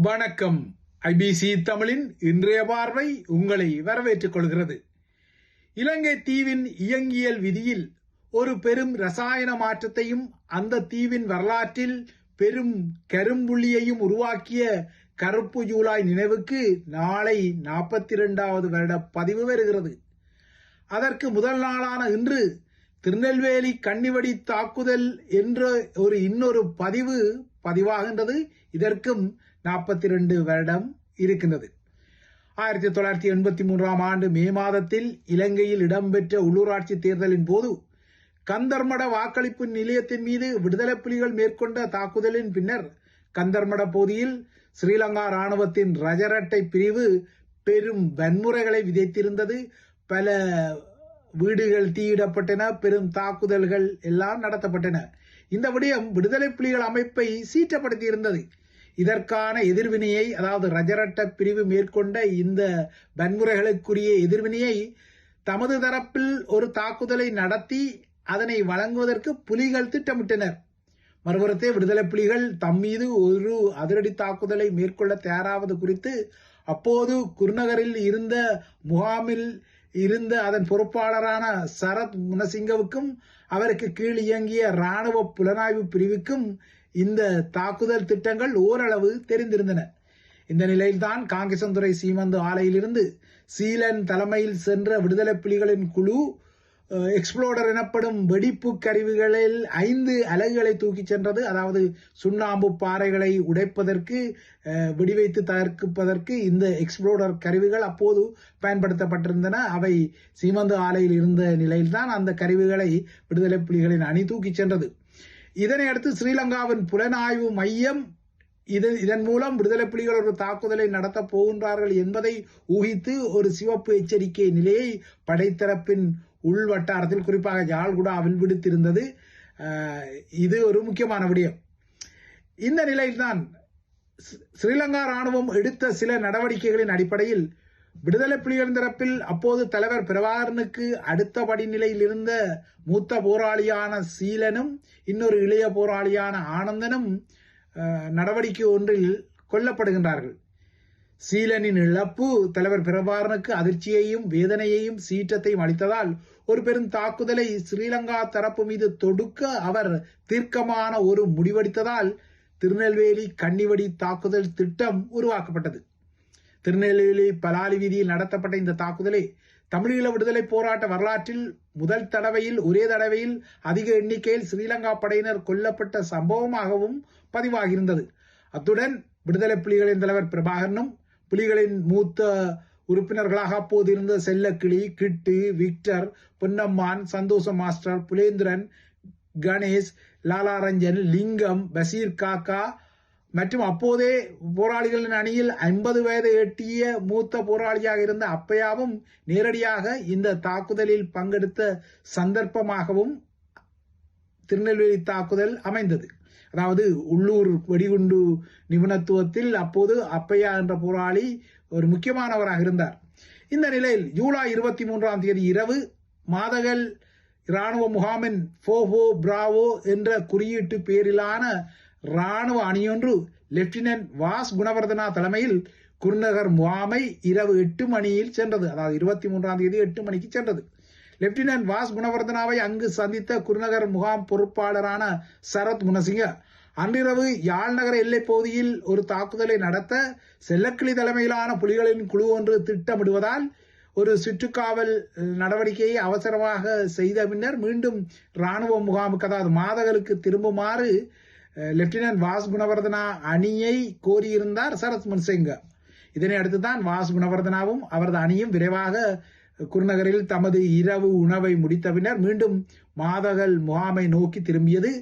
வணக்கம். ஐபிசி தமிழின் இன்றைய பார்வை உங்களை வரவேற்றுக் கொள்கிறது. இலங்கை தீவின் இயங்கியல் விதியில் ஒரு பெரும் ரசாயன மாற்றத்தையும் அந்த தீவின் வரலாற்றில் பெரும் கரும்புள்ளியையும் உருவாக்கிய கருப்பு ஜூலாய் நினைவுக்கு நாளை நாற்பத்தி இரண்டாவது வருட பதிவு வருகிறது. அதற்கு முதல் நாளான இன்று திருநெல்வேலி கன்னிவடி தாக்குதல் என்ற ஒரு இன்னொரு பதிவு பதிவாகின்றது. இதற்கும் நாற்பத்தி ரெண்டு வருடம் இருக்கின்றது. ஆயிரத்தி தொள்ளாயிரத்தி எண்பத்தி மூன்றாம் ஆண்டு மே மாதத்தில் இலங்கையில் இடம்பெற்ற உள்ளூராட்சி தேர்தலின் போது கந்தர்மட வாக்களிப்பு நிலையத்தின் மீது விடுதலை புலிகள் மேற்கொண்ட தாக்குதலின் பின்னர் கந்தர்மட பகுதியில் ஸ்ரீலங்கா ராணுவத்தின் ரஜரட்டை பிரிவு பெரும் வன்முறைகளை விதைத்திருந்தது. பல வீடுகள் தீயிடப்பட்டன பெரும் தாக்குதல்கள் எல்லாம் நடத்தப்பட்டன. இந்த விடயம் விடுதலை புலிகள் அமைப்பை சீற்றப்படுத்தி இருந்தது இதற்கான எதிர்வினையை அதாவது ரஜரட்ட பிரிவு மேற்கொண்ட இந்த வன்முறைகளுக்குரிய எதிர்வினையை தமது தரப்பில் ஒரு தாக்குதலை நடத்தி அதனை வழங்குவதற்கு புலிகள் திட்டமிட்டனர். மறுபுறத்தே விடுதலை புலிகள் தம் மீது ஒரு அதிரடி தாக்குதலை மேற்கொள்ள தயாராவது குறித்து அப்போது குருநகரில் இருந்த முகாமில் இருந்த அதன் பொறுப்பாளரான சரத் முனசிங்கவுக்கும் அவருக்கு கீழ் இயங்கிய இராணுவ புலனாய்வு பிரிவுக்கும் இந்த தாக்குதல் திட்டங்கள் ஓரளவு தெரிந்திருந்தன. இந்த நிலையில்தான் காங்கேசந்துறை சீமந்து ஆலையிலிருந்து சீலன் தலைமையில் சென்ற விடுதலை புலிகளின் குழு எக்ஸ்ப்ளோடர் எனப்படும் வெடிப்பு கருவிகளில் ஐந்து அலகுகளை தூக்கிச் சென்றது. அதாவது சுண்ணாம்பு பாறைகளை உடைப்பதற்கு வெடிவைத்து தகர்ப்பதற்கு இந்த எக்ஸ்ப்ளோடர் கருவிகள் அப்போது பயன்படுத்தப்பட்டிருந்தன. அவை சீமந்து ஆலையில் இருந்த நிலையில்தான் அந்த கருவிகளை விடுதலை புலிகளின் அணி தூக்கிச் சென்றது. இதனை அடுத்து ஸ்ரீலங்காவின் புலனாய்வு மையம் இது இதன் மூலம் விடுதலை புலிகள் ஒரு தாக்குதலை நடத்தப் போகின்றார்கள் என்பதை ஊகித்து ஒரு சிவப்பு எச்சரிக்கை நிலையை படைத்தரப்பின் உள் வட்டாரத்தில் குறிப்பாக ஜால்குடாவில் விடுத்திருந்தது. இது ஒரு முக்கியமான விடயம். இந்த நிலையில்தான் ஸ்ரீலங்கா ராணுவம் எடுத்த சில நடவடிக்கைகளின் அடிப்படையில் விடுதலை புலிகள் தரப்பில் அப்போது தலைவர் பிரபாகரனுக்கு அடுத்த படிநிலையில் இருந்த மூத்த போராளியான சீலனும் இன்னொரு இளைய போராளியான ஆனந்தனும் நடவடிக்கை ஒன்றில் கொல்லப்படுகின்றார்கள். சீலனின் இழப்பு தலைவர் பிரபாகரனுக்கு அதிர்ச்சியையும் வேதனையையும் சீற்றத்தையும் அளித்ததால் ஒரு பெரும் தாக்குதலை ஸ்ரீலங்கா தரப்பு மீது தொடுக்க அவர் தீர்க்கமான ஒரு முடிவெடுத்ததால் திருநெல்வேலி கன்னிவடி தாக்குதல் திட்டம் உருவாக்கப்பட்டது. திருநெல்வேலி பலாலி வீதியில் நடத்தப்பட்ட இந்த தாக்குதலை தமிழீழ விடுதலை போராட்ட வரலாற்றில் முதல் தடவையில் ஒரே தடவையில் அதிக எண்ணிக்கையில் ஸ்ரீலங்கா படையினர் கொல்லப்பட்ட சம்பவமாகவும் பதிவாகியிருந்தது. அத்துடன் விடுதலை புலிகளின் தலைவர் பிரபாகரனும் புலிகளின் மூத்த உறுப்பினர்களாக அப்போது இருந்த செல்லக்கிளி கிட்டு விக்டர் பொன்னம்மான் சந்தோஷ மாஸ்டர் புலேந்திரன் கணேஷ் லாலாரஞ்சன் லிங்கம் பசீர் காக்கா மற்றும் அப்போதே போராளிகளின் அணியில் ஐம்பது வயதை எட்டிய மூத்த போராளியாக இருந்த அப்பையாவும் நேரடியாக இந்த தாக்குதலில் பங்கெடுத்த சந்தர்ப்பமாகவும் திருநெல்வேலி தாக்குதல் அமைந்தது. அதாவது உள்ளூர் வெடிகுண்டு நிபுணத்துவத்தில் அப்போது அப்பையா என்ற போராளி ஒரு முக்கியமானவராக இருந்தார். இந்த நிலையில் ஜூலை இருபத்தி மூன்றாம் தேதி இரவு மாதகல் இராணுவ முகாமின் ஃபோஹோ பிராவோ என்ற குறியீட்டு பேரிலான இராணுவ அணியொன்று லெப்டினன்ட் வாஸ் குணவர்தனா தலைமையில் குருநகர் முகாமை இரவு எட்டு மணியில் சென்றது. அதாவது இருபத்தி மூன்றாம் தேதி எட்டு மணிக்கு சென்றது. லெப்டினன்ட் வாஸ் குணவர்தனாவை அங்கு சந்தித்த குருநகர் முகாம் பொறுப்பாளரான சரத் முனசிங்க அன்றிரவு யாழ் நகர எல்லைப் பகுதியில் ஒரு தாக்குதலை நடத்த செல்லக்கிளி தலைமையிலான புலிகளின் குழு ஒன்று திட்டமிடுவதால் ஒரு சுற்றுக்காவல் நடவடிக்கையை அவசரமாக செய்த பின்னர் மீண்டும் ராணுவ முகாமுக்கு அதாவது மாதகளுக்கு திரும்புமாறு லெப்டினன்ட் வாஸ் குணவர்தனா அணியை கோரியிருந்தார் சரத் முன்சிங்க. இதனை அடுத்துதான் வாஸ் குணவர்தனாவும் அவரது அணியும் விரைவாக குருநகரில் தமது இரவு உணவை முடித்த பின்னர் மீண்டும் மாதகல் முகாமை நோக்கி திரும்பியது.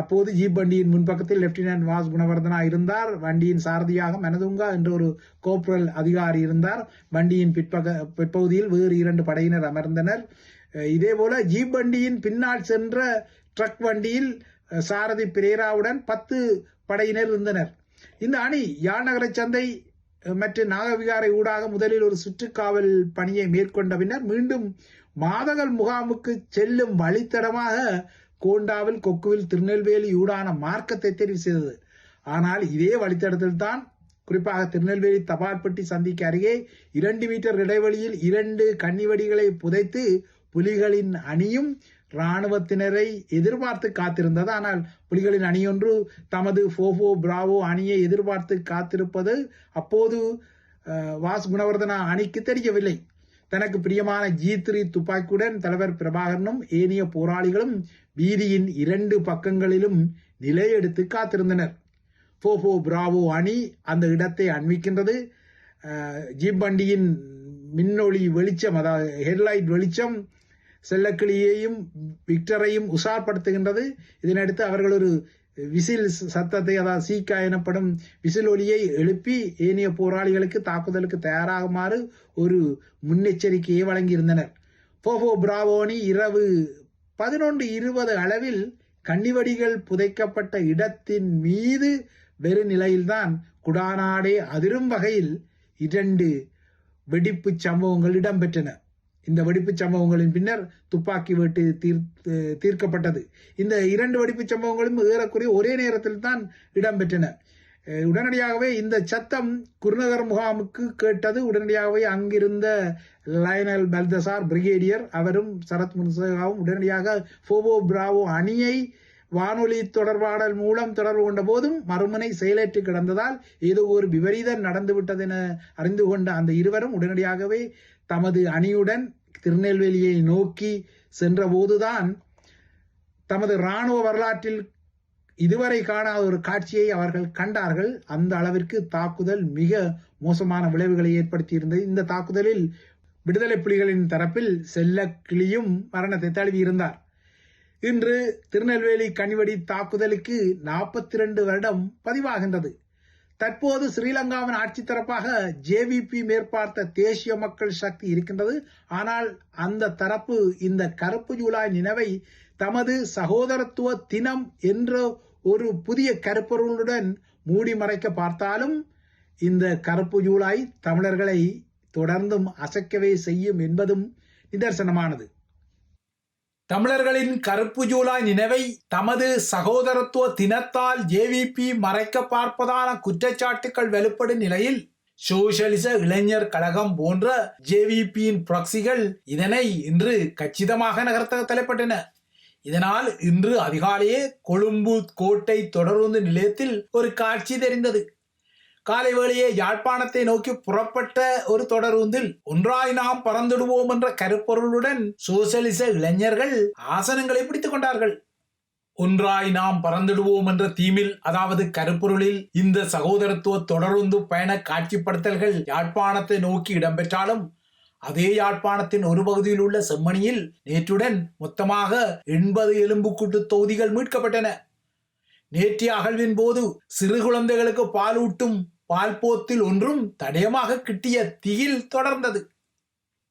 அப்போது ஜீப் வண்டியின் முன்பக்கத்தில் லெப்டினன்ட் வாஸ் குணவர்தனா இருந்தார். வண்டியின் சாரதியாக மனதுங்கா என்ற ஒரு கோப்ரல் அதிகாரி இருந்தார். வண்டியின் பிற்பக பிற்பகுதியில் வேறு இரண்டு படையினர் அமர்ந்தனர். இதே போல ஜீப் வண்டியின் பின்னால் சென்ற ட்ரக் வண்டியில் சாரதி பிரேராவுடன் பத்து படையினர் இருந்தனர். இந்த அணி யாழ்நகர சந்தை மற்றும் நாகவிகாரை ஊடாக முதலில் ஒரு சுற்றுக்காவல் பணியை மேற்கொண்ட பின்னர் மீண்டும் மாதகள் முகாமுக்கு செல்லும் வழித்தடமாக கோண்டாவில் கொக்குவில் திருநெல்வேலி ஊடான மார்க்கத்தை தெரிவு செய்தது. ஆனால் இதே வழித்தடத்தில் தான் குறிப்பாக திருநெல்வேலி தபால்பட்டி சந்திக்கு அருகே இரண்டு மீட்டர் இடைவெளியில் இரண்டு கன்னிவெடிகளை புதைத்து புலிகளின் அணியும் இராணுவத்தினரை எதிர்பார்த்து காத்திருந்தது. ஆனால் புலிகளின் அணியொன்று தமது ஃபோஃபோ பிராவோ அணியை எதிர்பார்த்து காத்திருப்பது அப்போது வாஸ் குணவர்தனா அணிக்கு தெரியவில்லை. தனக்கு பிரியமான ஜி த்ரீ துப்பாக்கியுடன் தலைவர் பிரபாகரனும் ஏனைய போராளிகளும் வீதியின் இரண்டு பக்கங்களிலும் நிலையெடுத்து காத்திருந்தனர். ஃபோஃபோ பிராவோ அணி அந்த இடத்தை அண்மிக்கின்றது. ஜீப் வண்டியின் மின்னொளி வெளிச்சம் அதாவது ஹெட்லைட் வெளிச்சம் செல்லக்கிளியையும் விக்டரையும் உஷார்படுத்துகின்றது. இதனடுத்து அவர்கள் ஒரு விசில் சத்தத்தை அதாவது சீக்கா எனப்படும் விசில் ஒலியை எழுப்பி ஏனைய போராளிகளுக்கு தாக்குதலுக்கு தயாராகுமாறு ஒரு முன்னெச்சரிக்கையை வழங்கியிருந்தனர். போஃபோ பிராவோனி இரவு பதினொன்று இருபது அளவில் கன்னிவடிகள் புதைக்கப்பட்ட இடத்தின் மீது வெறு நிலையில்தான் குடாநாடே அதிரும் வகையில் இரண்டு வெடிப்புச் சம்பவங்கள் இடம்பெற்றன. இந்த வெடிப்புச் சம்பவங்களின் பின்னர் துப்பாக்கி வெட்டு தீர்த்து தீர்க்கப்பட்டது. இந்த இரண்டு வெடிப்புச் சம்பவங்களும் ஏறக்குறைய ஒரே நேரத்தில் தான் இடம்பெற்றன உடனடியாகவே இந்த சத்தம் குருநகர் முகாமுக்கு கேட்டது. உடனடியாகவே அங்கிருந்த லயனல் பல்தசார் பிரிகேடியர் அவரும் சரத் முன்சகாவும் உடனடியாக ஃபோபோ பிராவோ அணியை வானொலி தொடர்பாடல் மூலம் தொடர்பு கொண்ட போதும் மறுமுனை செயலேற்று கிடந்ததால் ஏதோ ஒரு விபரீதம் நடந்துவிட்டது என அறிந்து கொண்ட அந்த இருவரும் உடனடியாகவே தமது அணியுடன் திருநெல்வேலியை நோக்கி சென்றபோதுதான் தமது இராணுவ வரலாற்றில் இதுவரை காணாத ஒரு காட்சியை அவர்கள் கண்டார்கள். அந்த அளவிற்கு தாக்குதல் மிக மோசமான விளைவுகளை ஏற்படுத்தியிருந்தது. இந்த தாக்குதலில் விடுதலை புலிகளின் தரப்பில் செல்ல கிளியும் மரணத்தை தழுவி இருந்தார் இன்று திருநெல்வேலி கனிவடி தாக்குதலுக்கு நாற்பத்தி ரெண்டு வருடம் பதிவாகின்றது. தற்போது ஸ்ரீலங்காவின் ஆட்சி தரப்பாக ஜேவிபி மேற்பார்த்த தேசிய மக்கள் சக்தி இருக்கின்றது. ஆனால் அந்த தரப்பு இந்த கருப்பு ஜூலாய் நினைவை தமது சகோதரத்துவ தினம் என்ற ஒரு புதிய கருப்பொருளுடன் மூடி மறைக்க பார்த்தாலும் இந்த கருப்பு ஜூலாய் தமிழர்களை தொடர்ந்தும் அசைக்கவே செய்யும் என்பதும் நிதர்சனமானது. தமிழர்களின் கருப்பு ஜூலாய் நினைவை தமது சகோதரத்துவ தினத்தால் ஜேவிபி மறைக்க பார்ப்பதான குற்றச்சாட்டுகள் வெளிப்படும் நிலையில் சோசியலிச இளைஞர் கழகம் போன்ற ஜேவிபியின் புரக்சிகள் இதனை இன்று கச்சிதமாக நகர்த்த தலைப்பட்டன. இதனால் இன்று அதிகாலையே கொழும்பு கோட்டை தொடருந்து நிலையத்தில் ஒரு காட்சி தெரிந்தது. காலை வேளையே யாழ்ப்பாணத்தை நோக்கி புறப்பட்ட ஒரு தொடருந்தில் ஒன்றாய் நாம் பறந்துடுவோம் என்ற கருப்பொருளுடன் சோசலிச இளைஞர்கள் ஆசனங்களை பிடித்துக் கொண்டார்கள். ஒன்றாய் நாம் பறந்துடுவோம் என்ற தீமில் அதாவது கருப்பொருளில் இந்த சகோதரத்துவ தொடருந்து பயண காட்சிப்படுத்தல்கள் யாழ்ப்பாணத்தை நோக்கி இடம்பெற்றாலும் அதே யாழ்ப்பாணத்தின் ஒரு பகுதியில் உள்ள செம்மணியில் நேற்றுடன் மொத்தமாக எண்பது எலும்புக்கூட்டு தொகுதிகள் மீட்கப்பட்டன. நேற்றைய அகழ்வின் போது சிறு குழந்தைகளுக்கு பாலூட்டும் பால்போத்தில் ஒன்றும் தடயமாக கிட்டிய திகில் தொடர்ந்தது.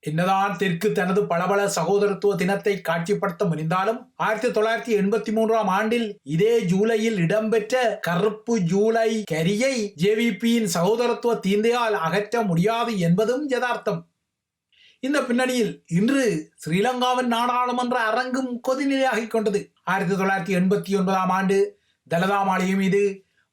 என்னதான் தெற்கு தனது பளபள சகோதரத்துவ தினத்தை காட்சிப்படுத்த முடிந்தாலும் ஆயிரத்தி தொள்ளாயிரத்தி எண்பத்தி மூன்றாம் ஆண்டில் இதே ஜூலையில் இடம்பெற்ற கருப்பு ஜூலை கரியை ஜேவிபியின் சகோதரத்துவ தீந்தையால் அகற்ற முடியாது என்பதும் யதார்த்தம். இந்த பின்னணியில் இன்று ஸ்ரீலங்காவின் நாடாளுமன்ற அரங்கும் கொதிநிலையாகிக் கொண்டது. ஆயிரத்தி தொள்ளாயிரத்தி எண்பத்தி ஒன்பதாம் ஆண்டு தலதா மாளிகை மீது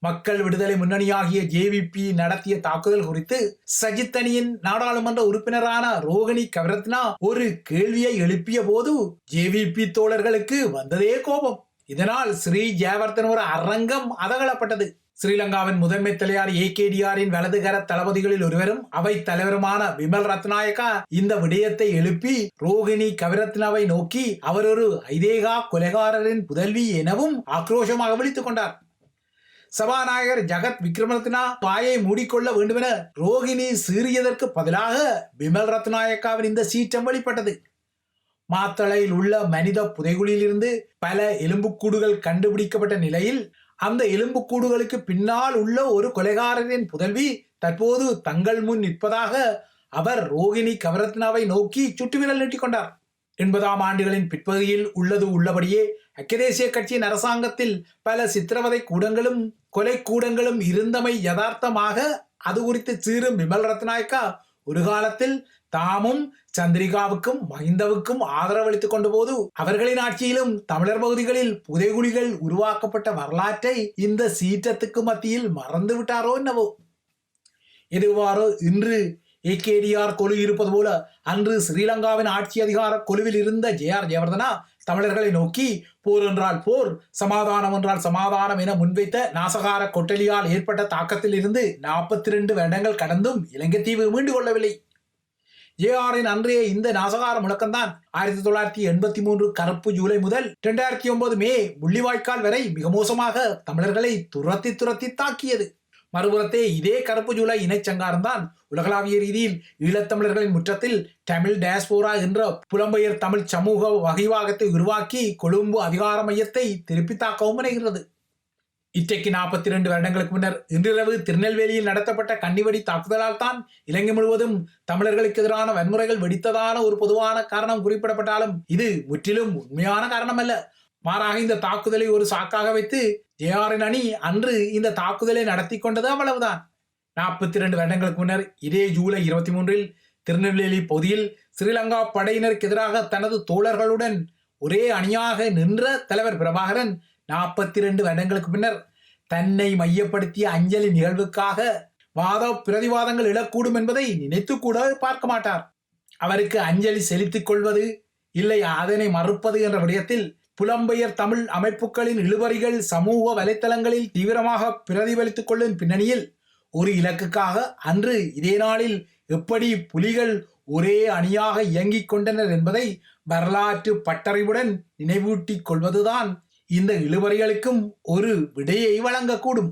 மக்கள் விடுதலை முன்னணியாகிய ஜேவிபி நடத்திய தாக்குதல் குறித்து சஜித்தனியின் நாடாளுமன்ற உறுப்பினரான ரோகிணி கவரத்னா ஒரு கேள்வியை எழுப்பிய போது ஜேவிபி தோழர்களுக்கு வந்ததே கோபம். இதனால் ஸ்ரீ ஜெயவர்தன் ஒரு அரங்கம் அதகலப்பட்டது. ஸ்ரீலங்காவின் முதன்மை தலைவர் ஏகேடிஆரின் வலதுகர தளபதிகளில் ஒருவரும் அவை தலைவருமான விமல் ரத்நாயக்கா இந்த விடயத்தை எழுப்பி ரோகிணி கவிரத்னாவை நோக்கி அவர் ஒரு ஐதேகா கொலைகாரரின் புதல்வி எனவும் ஆக்ரோஷமாக விழித்துக் கொண்டார். சபாநாயகர் ஜகத் விக்ரமரத்னா வாயை மூடிக்கொள்ள வேண்டுமென ரோகிணி சீறியதற்கு பதிலாக விமல் ரத்நாயக்காவின் இந்த சீற்றம் வெளிப்பட்டது. மாத்தளையில் உள்ள மனித புதைகுழியிலிருந்து பல எலும்புக்கூடுகள் கண்டுபிடிக்கப்பட்ட நிலையில் அந்த எலும்புக்கூடுகளுக்கு பின்னால் உள்ள ஒரு கொலைகாரரின் புதல்வி தற்போது தங்கள் முன் நிற்பதாக அவர் ரோகிணி கவரத்னாவை நோக்கி சுட்டுவிரல் நீட்டிக்கொண்டார். எண்பதாம் ஆண்டுகளின் பிற்பகுதியில் உள்ளது உள்ளபடியே அக்கதேசிய கட்சியின் அரசாங்கத்தில் பல சித்திரவதை கூடங்களும் கொலை கூடங்களும் இருந்தமை யதார்த்தமாக அது குறித்து சீரும் விமல் ரத்நாயக்கா ஒரு காலத்தில் தாமும் சந்திரிகாவுக்கும் மஹிந்தவுக்கும் ஆதரவளித்துக் கொண்ட போது அவர்களின் ஆட்சியிலும் தமிழர் பகுதிகளில் புதைகுழிகள் உருவாக்கப்பட்ட வரலாற்றை இந்த சீற்றத்துக்கு மத்தியில் மறந்து விட்டாரோ என்னவோ? இதுவாறு இன்று ஏகேடிஆர் கொலு இருப்பது போல அன்று ஸ்ரீலங்காவின் ஆட்சி அதிகார கொலுவில் இருந்த ஜே ஆர் ஜெயவர்தனா தமிழர்களை நோக்கி போர் என்றால் போர் சமாதானம் என்றால் சமாதானம் என முன்வைத்த நாசகார கொட்டலியால் ஏற்பட்ட தாக்கத்தில் இருந்து நாற்பத்தி ரெண்டு வருடங்கள் கடந்தும் இலங்கை தீவு மீண்டு கொள்ளவில்லை. ஜேஆரின் அன்றைய இந்த நாசகார முழக்கம்தான் ஆயிரத்தி தொள்ளாயிரத்தி எண்பத்தி மூன்று கருப்பு ஜூலை முதல் இரண்டாயிரத்தி ஒன்பது மே முள்ளிவாய்க்கால் வரை மிக மோசமாக தமிழர்களை துரத்தி துரத்தி தாக்கியது. மறுபுறத்தே இதே கருப்பு ஜூலை இணைச்சங்காரம் தான் உலகளாவிய ரீதியில் ஈழத்தமிழர்களின் முற்றத்தில் தமிழ் டேஸ்போரா என்ற புலம்பெயர் தமிழ் சமூக வகைவாகத்தை உருவாக்கி கொழும்பு அதிகார மையத்தை திருப்பி தாக்கவும் முனைகிறது இன்றைக்கு நாற்பத்தி இரண்டு வருடங்களுக்கு முன்னர் இன்றிரவு திருநெல்வேலியில் நடத்தப்பட்ட கன்னிவெடி தாக்குதலால் தான் இலங்கை முழுவதும் தமிழர்களுக்கு எதிரான வன்முறைகள் வெடித்ததான ஒரு பொதுவான காரணம் குறிப்பிடப்பட்டாலும் இது முற்றிலும் உண்மையான காரணம் அல்ல மாறாக இந்த தாக்குதலை ஒரு சாக்காக வைத்து ஜேஆரின் அணி அன்று இந்த தாக்குதலை நடத்தி கொண்டது அவ்வளவுதான். நாற்பத்தி இரண்டு வருடங்களுக்கு முன்னர் இதே ஜூலை இருபத்தி மூன்றில் திருநெல்வேலி பகுதியில் ஸ்ரீலங்கா படையினருக்கு எதிராக தனது தோழர்களுடன் ஒரே அணியாக நின்ற தலைவர் பிரபாகரன் நாற்பத்தி இரண்டு வருடங்களுக்கு பின்னர் தன்னை மையப்படுத்திய அஞ்சலி நிகழ்வுக்காக வாத பிரதிவாதங்கள் இழக்கூடும் என்பதை நினைத்து கூட பார்க்க மாட்டார். அவருக்கு அஞ்சலி செலுத்திக் கொள்வது இல்லை அதனை மறுப்பது என்ற விடயத்தில் புலம்பெயர் தமிழ் அமைப்புகளின் இழுபறிகள் சமூக வலைத்தளங்களில் தீவிரமாக பிரதிபலித்துக் கொள்ளும் பின்னணியில் ஒரு இலக்குக்காக அன்று இதே நாளில் எப்படி புலிகள் ஒரே அணியாக இயங்கிக் கொண்டனர் என்பதை வரலாற்று பட்டறிவுடன் நினைவூட்டிக் கொள்வதுதான் இந்த இழுபறிகளுக்கும் ஒரு விடையை வழங்கக்கூடும்.